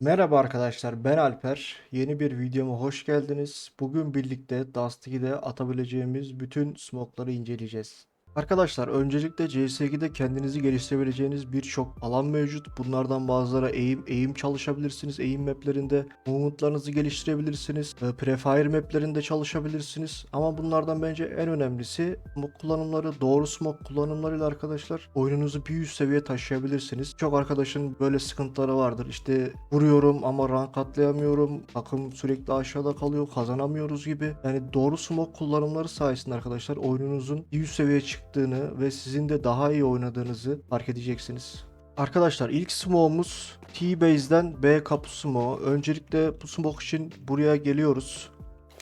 Merhaba arkadaşlar ben Alper. Yeni bir videoma hoş geldiniz. Bugün birlikte Dust 2'de atabileceğimiz bütün smoke'ları inceleyeceğiz. Arkadaşlar öncelikle CS2'de kendinizi geliştirebileceğiniz birçok alan mevcut. Bunlardan bazıları eğim, eğim çalışabilirsiniz. Eğim maplerinde movement'larınızı geliştirebilirsiniz. E, Prefire maplerinde çalışabilirsiniz. Ama bunlardan bence en önemlisi smoke kullanımları, doğru smoke kullanımlarıyla arkadaşlar oyununuzu bir üst seviye taşıyabilirsiniz. Çok arkadaşın böyle sıkıntıları vardır. İşte vuruyorum ama rank atlayamıyorum. Takım sürekli aşağıda kalıyor. Kazanamıyoruz gibi. Yani doğru smoke kullanımları sayesinde arkadaşlar oyununuzun bir üst seviyeye çıktığını ve sizin de daha iyi oynadığınızı fark edeceksiniz. Arkadaşlar ilk smoke'umuz T-Base'den B kapı smoke. Öncelikle bu smoke için buraya geliyoruz.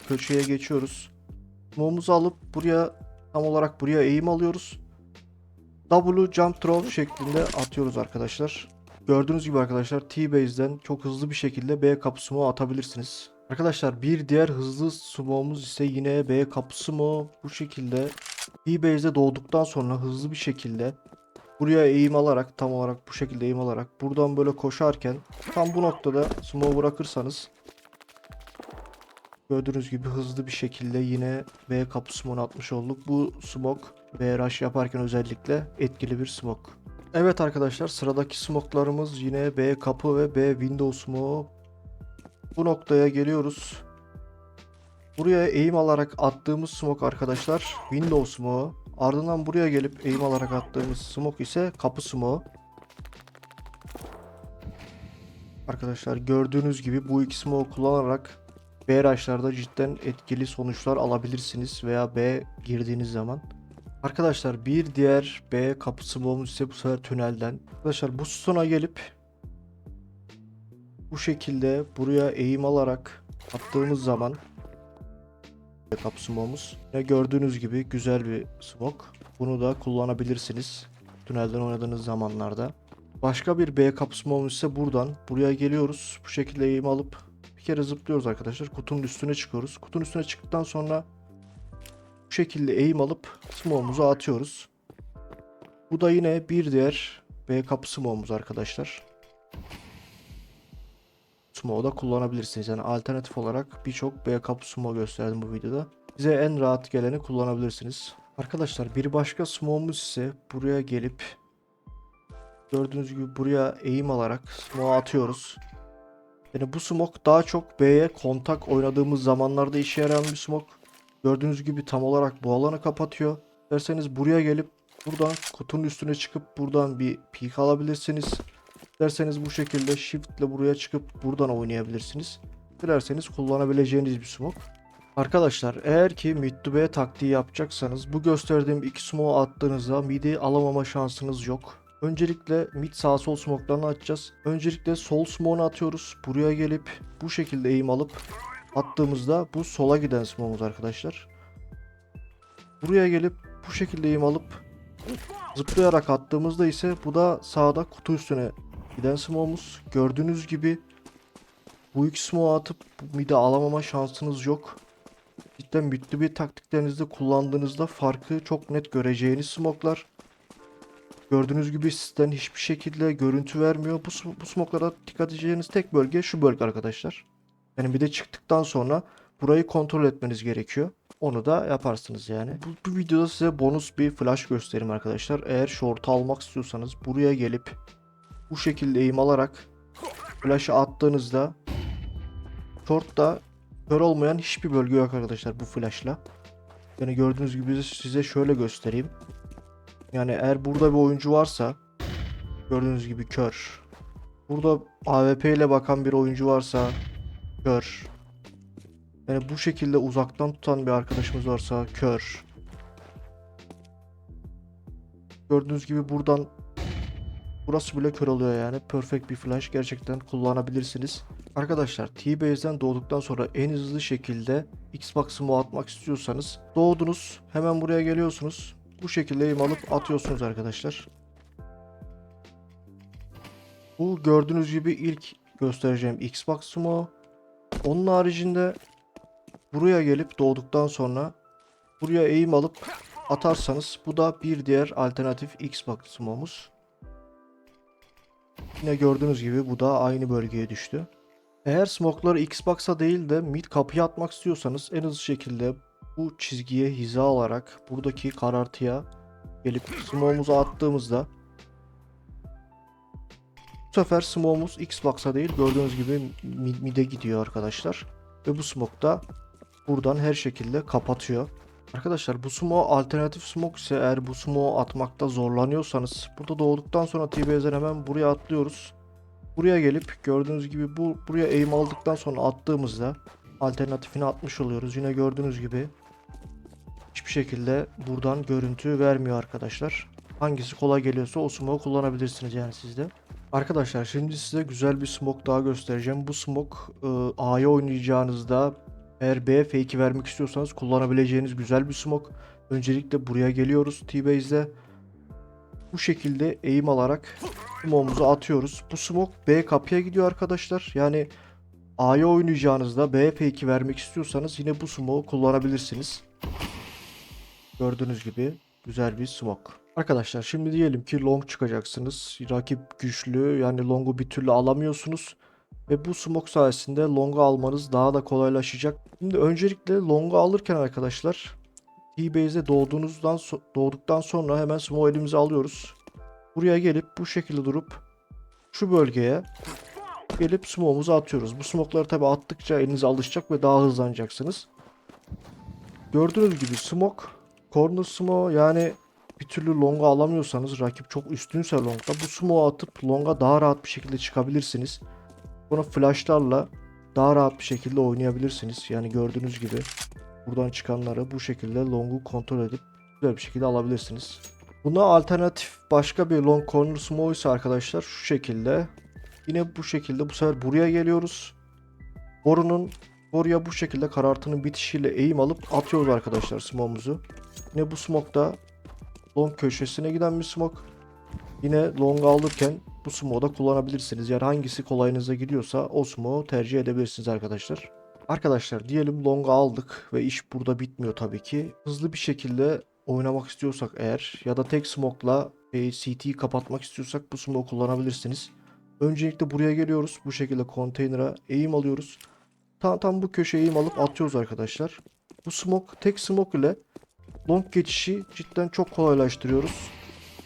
Köşeye geçiyoruz. Smoke'umuzu alıp buraya tam olarak buraya eğim alıyoruz. W jump throw şeklinde atıyoruz arkadaşlar. Gördüğünüz gibi arkadaşlar T-Base'den çok hızlı bir şekilde B kapı smoke atabilirsiniz. Arkadaşlar bir diğer hızlı smoke'umuz ise yine B kapı smoke bu şekilde T-Base'de doğduktan sonra hızlı bir şekilde buraya eğim alarak tam olarak bu şekilde eğim alarak buradan böyle koşarken tam bu noktada smoke bırakırsanız gördüğünüz gibi hızlı bir şekilde yine B kapı smoke atmış olduk. Bu smoke B rush yaparken özellikle etkili bir smoke. Evet arkadaşlar sıradaki smoke'larımız yine B kapı ve B window smoke. Bu noktaya geliyoruz. Buraya eğim alarak attığımız smoke arkadaşlar window smoke. Ardından buraya gelip eğim alarak attığımız smoke ise kapı smoke. Arkadaşlar gördüğünüz gibi bu iki smoke kullanarak B rush'larda cidden etkili sonuçlar alabilirsiniz veya B girdiğiniz zaman. Arkadaşlar bir diğer B kapı smoke'umuz ise bu sefer tünelden. Arkadaşlar bu sona gelip bu şekilde buraya eğim alarak attığımız zaman Smoke'umuz. Ve gördüğünüz gibi güzel bir smoke. Bunu da kullanabilirsiniz tünelden oynadığınız zamanlarda. Başka bir B smoke'umuz ise buradan buraya geliyoruz. Bu şekilde eğim alıp bir kere zıplıyoruz arkadaşlar. Kutunun üstüne çıkıyoruz. Kutunun üstüne çıktıktan sonra bu şekilde eğim alıp smoke'umuzu atıyoruz. Bu da yine bir diğer B kapı smoke'umuz arkadaşlar. Smoke'u da kullanabilirsiniz. Yani alternatif olarak birçok B kapı smoke gösterdim bu videoda. Size en rahat geleni kullanabilirsiniz. Arkadaşlar bir başka smoke'umuz ise buraya gelip gördüğünüz gibi buraya eğim alarak smoke atıyoruz. Yani bu smoke daha çok B'ye kontak oynadığımız zamanlarda işe yarayan bir smoke. Gördüğünüz gibi tam olarak bu alanı kapatıyor. Derseniz buraya gelip buradan kutunun üstüne çıkıp buradan bir peek alabilirsiniz. Derseniz bu şekilde shift ile buraya çıkıp buradan oynayabilirsiniz. Dilerseniz kullanabileceğiniz bir smoke. Arkadaşlar eğer ki mid to B taktiği yapacaksanız bu gösterdiğim iki smoke attığınızda mid'i alamama şansınız yok. Öncelikle mid sağ sol smoke'larını atacağız. Öncelikle sol smoke'unu atıyoruz. Buraya gelip bu şekilde eğim alıp attığımızda bu sola giden smoke'umuz arkadaşlar. Buraya gelip bu şekilde eğim alıp zıplayarak attığımızda ise bu da sağda kutu üstüne giden smoke'umuz. Gördüğünüz gibi bu iki smoke atıp bu mid'i alamama şansınız yok. Cidden mütlü bir taktiklerinizde kullandığınızda farkı çok net göreceğiniz smoke'lar. Gördüğünüz gibi sizden hiçbir şekilde görüntü vermiyor. Bu, bu smoke'lara dikkat edeceğiniz tek bölge şu bölge arkadaşlar. Yani bir de çıktıktan sonra burayı kontrol etmeniz gerekiyor. Onu da yaparsınız yani. Bu, bu videoda size bonus bir flash göstereyim arkadaşlar. Eğer short almak istiyorsanız buraya gelip bu şekilde eğim alarak flash'ı attığınızda short'ta kör olmayan hiçbir bölge yok arkadaşlar bu flash'la. Yani gördüğünüz gibi size şöyle göstereyim. Yani eğer burada bir oyuncu varsa gördüğünüz gibi kör. Burada AWP ile bakan bir oyuncu varsa kör. Yani bu şekilde uzaktan tutan bir arkadaşımız varsa kör. Gördüğünüz gibi buradan burası bile kör oluyor yani. Perfect bir flash gerçekten kullanabilirsiniz. Arkadaşlar T-Base'den doğduktan sonra en hızlı şekilde Xbox'ımı atmak istiyorsanız doğdunuz hemen buraya geliyorsunuz. Bu şekilde eğim alıp atıyorsunuz arkadaşlar. Bu gördüğünüz gibi ilk göstereceğim Xbox Sumo. Onun haricinde buraya gelip doğduktan sonra buraya eğim alıp atarsanız bu da bir diğer alternatif Xbox Sumo'muz. Yine gördüğünüz gibi bu da aynı bölgeye düştü. Eğer smoke'ları Xbox'a değil de mid kapıya atmak istiyorsanız en hızlı şekilde bu çizgiye hiza alarak buradaki karartıya gelip smoke'umuzu attığımızda bu sefer smoke'umuz Xbox'a değil gördüğünüz gibi mid- mid'e gidiyor arkadaşlar. Ve bu smoke da buradan her şekilde kapatıyor. Arkadaşlar bu smoke alternatif smoke ise eğer bu smoke atmakta zorlanıyorsanız burada doğduktan sonra T-Base'den hemen buraya atlıyoruz. Buraya gelip gördüğünüz gibi bu buraya aim aldıktan sonra attığımızda alternatifini atmış oluyoruz. Yine gördüğünüz gibi hiçbir şekilde buradan görüntü vermiyor arkadaşlar. Hangisi kolay geliyorsa o smoke kullanabilirsiniz yani sizde. Arkadaşlar şimdi size güzel bir smoke daha göstereceğim. Bu smoke e, A'ya oynayacağınızda eğer B fake'i vermek istiyorsanız kullanabileceğiniz güzel bir smoke. Öncelikle buraya geliyoruz T-Base'de. Bu şekilde aim alarak smoke'umuzu atıyoruz. Bu smoke B kapıya gidiyor arkadaşlar. Yani A'ya oynayacağınızda B fake'i vermek istiyorsanız yine bu smoke'u kullanabilirsiniz. Gördüğünüz gibi güzel bir smoke. Arkadaşlar şimdi diyelim ki long çıkacaksınız. Rakip güçlü yani long'u bir türlü alamıyorsunuz. Ve bu smoke sayesinde long'u almanız daha da kolaylaşacak. Şimdi öncelikle long'u alırken arkadaşlar T-Base'de doğduğunuzdan so- doğduktan sonra hemen smoke elimize alıyoruz. Buraya gelip bu şekilde durup şu bölgeye gelip smoke'umuzu atıyoruz. Bu smoke'ları tabi attıkça elinize alışacak ve daha hızlanacaksınız. Gördüğünüz gibi smoke, corner smoke yani bir türlü longa alamıyorsanız rakip çok üstünse longda bu smoke'u atıp longa daha rahat bir şekilde çıkabilirsiniz. Bunu flashlarla daha rahat bir şekilde oynayabilirsiniz. Yani gördüğünüz gibi buradan çıkanları bu şekilde long'u kontrol edip güzel bir şekilde alabilirsiniz. Buna alternatif başka bir long corner smoke ise arkadaşlar şu şekilde. Yine bu şekilde bu sefer buraya geliyoruz. Borunun boruya bu şekilde karartının bitişiyle eğim alıp atıyoruz arkadaşlar smoke'umuzu. Yine bu smoke da long köşesine giden bir smoke. Yine long alırken bu smoke'u kullanabilirsiniz. Yani hangisi kolayınıza gidiyorsa o smoke'u tercih edebilirsiniz arkadaşlar. Arkadaşlar diyelim long aldık ve iş burada bitmiyor tabii ki. Hızlı bir şekilde oynamak istiyorsak eğer ya da tek smoke'la e, CT'yi kapatmak istiyorsak bu smoke'u kullanabilirsiniz. Öncelikle buraya geliyoruz. Bu şekilde konteynere eğim alıyoruz. Tam tam bu köşeye eğim alıp atıyoruz arkadaşlar. Bu smoke tek smoke ile long geçişi cidden çok kolaylaştırıyoruz.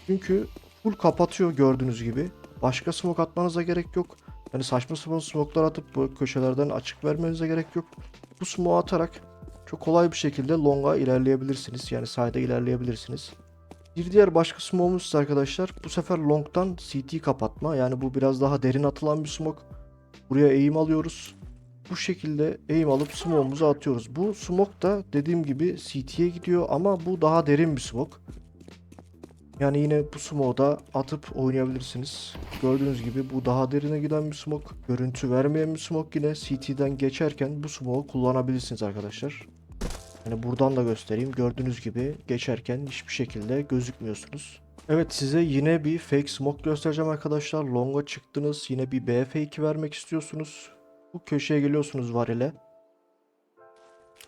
Çünkü full kapatıyor gördüğünüz gibi. Başka smoke atmanıza gerek yok. Yani saçma sapan smoke'lar atıp bu köşelerden açık vermenize gerek yok. Bu smoke atarak çok kolay bir şekilde long'a ilerleyebilirsiniz. Yani side'a ilerleyebilirsiniz. Bir diğer başka smoke'umuz ise arkadaşlar bu sefer long'dan CT kapatma. Yani bu biraz daha derin atılan bir smoke. Buraya eğim alıyoruz. Bu şekilde eğim alıp smoke'umuzu atıyoruz. Bu smoke da dediğim gibi CT'ye gidiyor ama bu daha derin bir smoke. Yani yine bu smoke'u da atıp oynayabilirsiniz. Gördüğünüz gibi bu daha derine giden bir smoke. Görüntü vermeyen bir smoke yine CT'den geçerken bu smoke'u kullanabilirsiniz arkadaşlar. Yani buradan da göstereyim. Gördüğünüz gibi geçerken hiçbir şekilde gözükmüyorsunuz. Evet size yine bir fake smoke göstereceğim arkadaşlar. Long'a çıktınız. Yine bir B fake'i vermek istiyorsunuz. Bu köşeye geliyorsunuz var ile.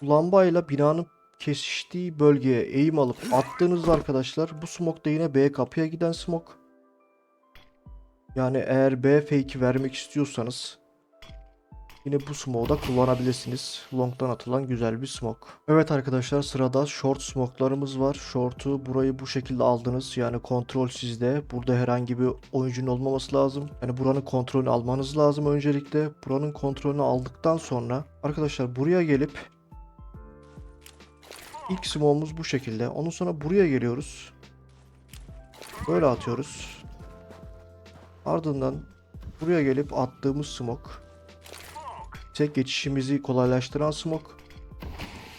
Lambayla binanın kesiştiği bölgeye eğim alıp attığınızda arkadaşlar bu smoke da yine B kapıya giden smoke. Yani eğer B fake'i vermek istiyorsanız yine bu smoke'u da kullanabilirsiniz. Long'dan atılan güzel bir smoke. Evet arkadaşlar sırada short smoke'larımız var. Short'u burayı bu şekilde aldınız. Yani kontrol sizde. Burada herhangi bir oyuncunun olmaması lazım. Yani buranın kontrolünü almanız lazım öncelikle. Buranın kontrolünü aldıktan sonra arkadaşlar buraya gelip İlk smoke'umuz bu şekilde. Ondan sonra buraya geliyoruz. Böyle atıyoruz. Ardından buraya gelip attığımız smoke. Tek geçişimizi kolaylaştıran smoke.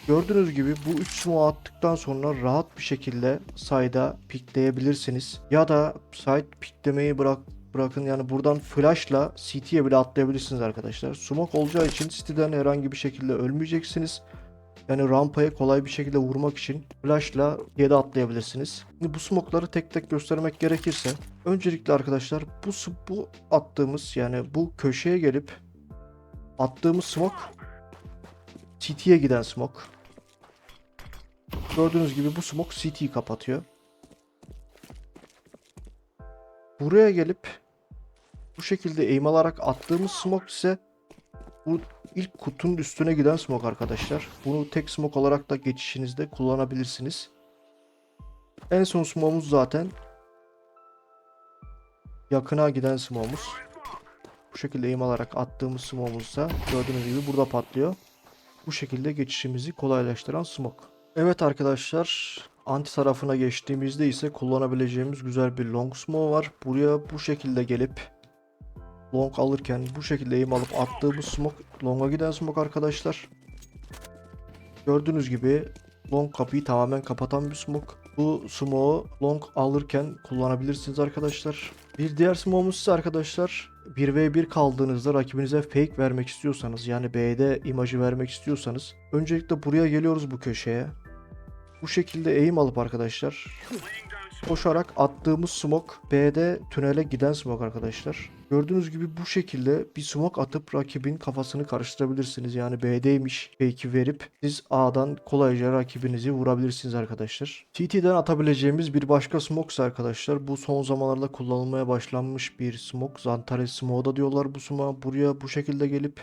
Gördüğünüz gibi bu 3 smoke attıktan sonra rahat bir şekilde side'a pikleyebilirsiniz. Ya da side piklemeyi bırak bırakın yani buradan flashla CT'ye bile atlayabilirsiniz arkadaşlar. Smoke olacağı için City'den herhangi bir şekilde ölmeyeceksiniz. Yani rampaya kolay bir şekilde vurmak için flashla 7 atlayabilirsiniz. Şimdi bu smoke'ları tek tek göstermek gerekirse öncelikle arkadaşlar bu bu attığımız yani bu köşeye gelip attığımız smoke CT'ye giden smoke. Gördüğünüz gibi bu smoke CT'yi kapatıyor. Buraya gelip Bu şekilde aim alarak attığımız smoke ise bu ilk kutunun üstüne giden smoke arkadaşlar. Bunu tek smoke olarak da geçişinizde kullanabilirsiniz. En son smoke'umuz zaten yakına giden smoke'umuz. Bu şekilde aim alarak attığımız smoke'umuzsa gördüğünüz gibi burada patlıyor. Bu şekilde geçişimizi kolaylaştıran smoke. Evet arkadaşlar anti tarafına geçtiğimizde ise kullanabileceğimiz güzel bir long smoke var. Buraya bu şekilde gelip long alırken bu şekilde aim alıp attığımız smoke long'a giden smoke arkadaşlar. Gördüğünüz gibi long kapıyı tamamen kapatan bir smoke. Bu smoke'u long alırken kullanabilirsiniz arkadaşlar. Bir diğer smoke'umuz ise arkadaşlar 1v1 kaldığınızda rakibinize fake vermek istiyorsanız yani B'de imajı vermek istiyorsanız öncelikle buraya geliyoruz bu köşeye. Bu şekilde aim alıp arkadaşlar koşarak attığımız smoke B'de tünele giden smoke arkadaşlar. Gördüğünüz gibi bu şekilde bir smoke atıp rakibin kafasını karıştırabilirsiniz. Yani B'deymiş fake'i verip siz A'dan kolayca rakibinizi vurabilirsiniz arkadaşlar. TT'den atabileceğimiz bir başka smoke arkadaşlar bu son zamanlarda kullanılmaya başlanmış bir smoke. Zantares smoke da diyorlar bu smoke. Buraya bu şekilde gelip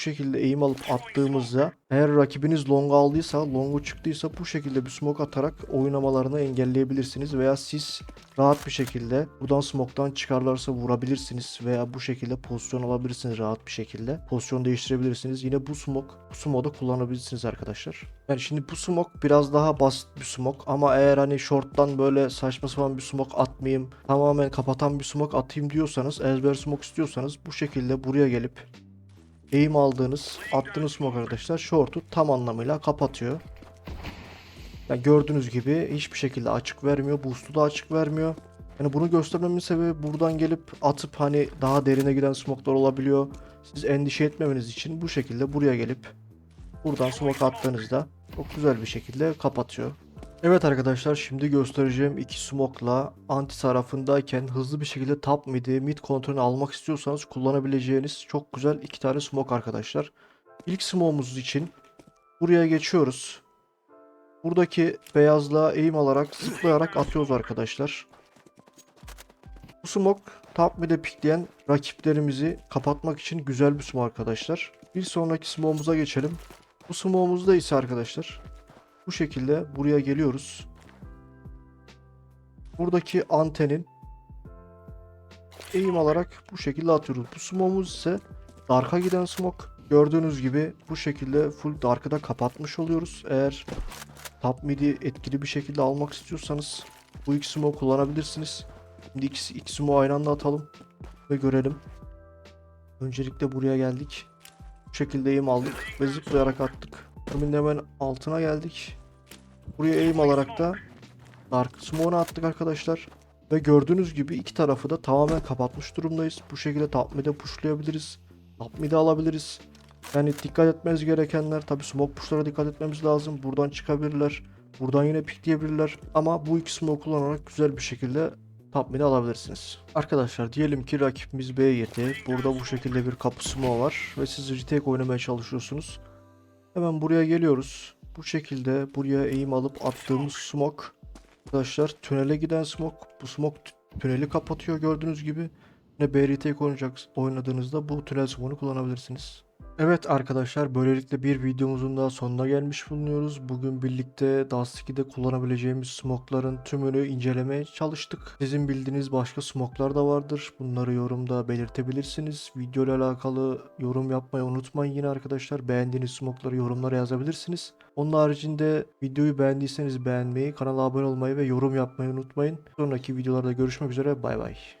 bu şekilde aim alıp attığımızda eğer rakibiniz long aldıysa, longu çıktıysa bu şekilde bir smoke atarak oynamalarını engelleyebilirsiniz veya siz rahat bir şekilde buradan smoke'tan çıkarlarsa vurabilirsiniz veya bu şekilde pozisyon alabilirsiniz rahat bir şekilde. Pozisyon değiştirebilirsiniz. Yine bu smoke bu smoke'da kullanabilirsiniz arkadaşlar. Yani şimdi bu smoke biraz daha basit bir smoke ama eğer hani short'tan böyle saçma sapan bir smoke atmayayım, tamamen kapatan bir smoke atayım diyorsanız, ezber smoke istiyorsanız bu şekilde buraya gelip aim aldığınız, attığınız smoke arkadaşlar short'u tam anlamıyla kapatıyor. Yani gördüğünüz gibi hiçbir şekilde açık vermiyor. Boost'u da açık vermiyor. Yani bunu göstermemin sebebi buradan gelip atıp hani daha derine giden smoke'lar olabiliyor. Siz endişe etmemeniz için bu şekilde buraya gelip buradan smoke attığınızda çok güzel bir şekilde kapatıyor. Evet arkadaşlar şimdi göstereceğim iki smoke'la anti tarafındayken hızlı bir şekilde top mid'i mid kontrolünü almak istiyorsanız kullanabileceğiniz çok güzel iki tane smoke arkadaşlar. İlk smoke'umuz için buraya geçiyoruz. Buradaki beyazla aim alarak zıplayarak atıyoruz arkadaşlar. Bu smoke top mid'e pikleyen rakiplerimizi kapatmak için güzel bir smoke arkadaşlar. Bir sonraki smoke'umuza geçelim. Bu smoke'umuzda ise arkadaşlar bu şekilde buraya geliyoruz. Buradaki antenin eğim alarak bu şekilde atıyoruz. Bu smoke'umuz ise dark'a giden smoke. Gördüğünüz gibi bu şekilde full dark'ı da kapatmış oluyoruz. Eğer top mid'i etkili bir şekilde almak istiyorsanız bu iki smoke kullanabilirsiniz. Şimdi ikisi, iki smoke aynı anda atalım ve görelim. Öncelikle buraya geldik. Bu şekilde eğim aldık ve zıplayarak attık. Hemen hemen altına geldik. Buraya aim alarak da Dark Smoke'u attık arkadaşlar. Ve gördüğünüz gibi iki tarafı da tamamen kapatmış durumdayız. Bu şekilde top mid'e pushlayabiliriz. Top mid'e alabiliriz. Yani dikkat etmeniz gerekenler tabi smoke pushlara dikkat etmemiz lazım. Buradan çıkabilirler. Buradan yine pikleyebilirler. Ama bu iki smoke kullanarak güzel bir şekilde top mid'e alabilirsiniz. Arkadaşlar diyelim ki rakibimiz B'ye girdi. Burada bu şekilde bir kapı smoke var. Ve siz retake oynamaya çalışıyorsunuz. Hemen buraya geliyoruz. Bu şekilde buraya eğim alıp attığımız smoke arkadaşlar tünele giden smoke. Bu smoke tü- tüneli kapatıyor gördüğünüz gibi. Ne BRT oynayacak oynadığınızda bu tünel smoke'unu kullanabilirsiniz. Evet arkadaşlar böylelikle bir videomuzun daha sonuna gelmiş bulunuyoruz. Bugün birlikte Dust 2'de kullanabileceğimiz smoke'ların tümünü incelemeye çalıştık. Sizin bildiğiniz başka smoke'lar da vardır. Bunları yorumda belirtebilirsiniz. Video ile alakalı yorum yapmayı unutmayın yine arkadaşlar. Beğendiğiniz smoke'ları yorumlara yazabilirsiniz. Onun haricinde videoyu beğendiyseniz beğenmeyi, kanala abone olmayı ve yorum yapmayı unutmayın. Sonraki videolarda görüşmek üzere. Bay bay.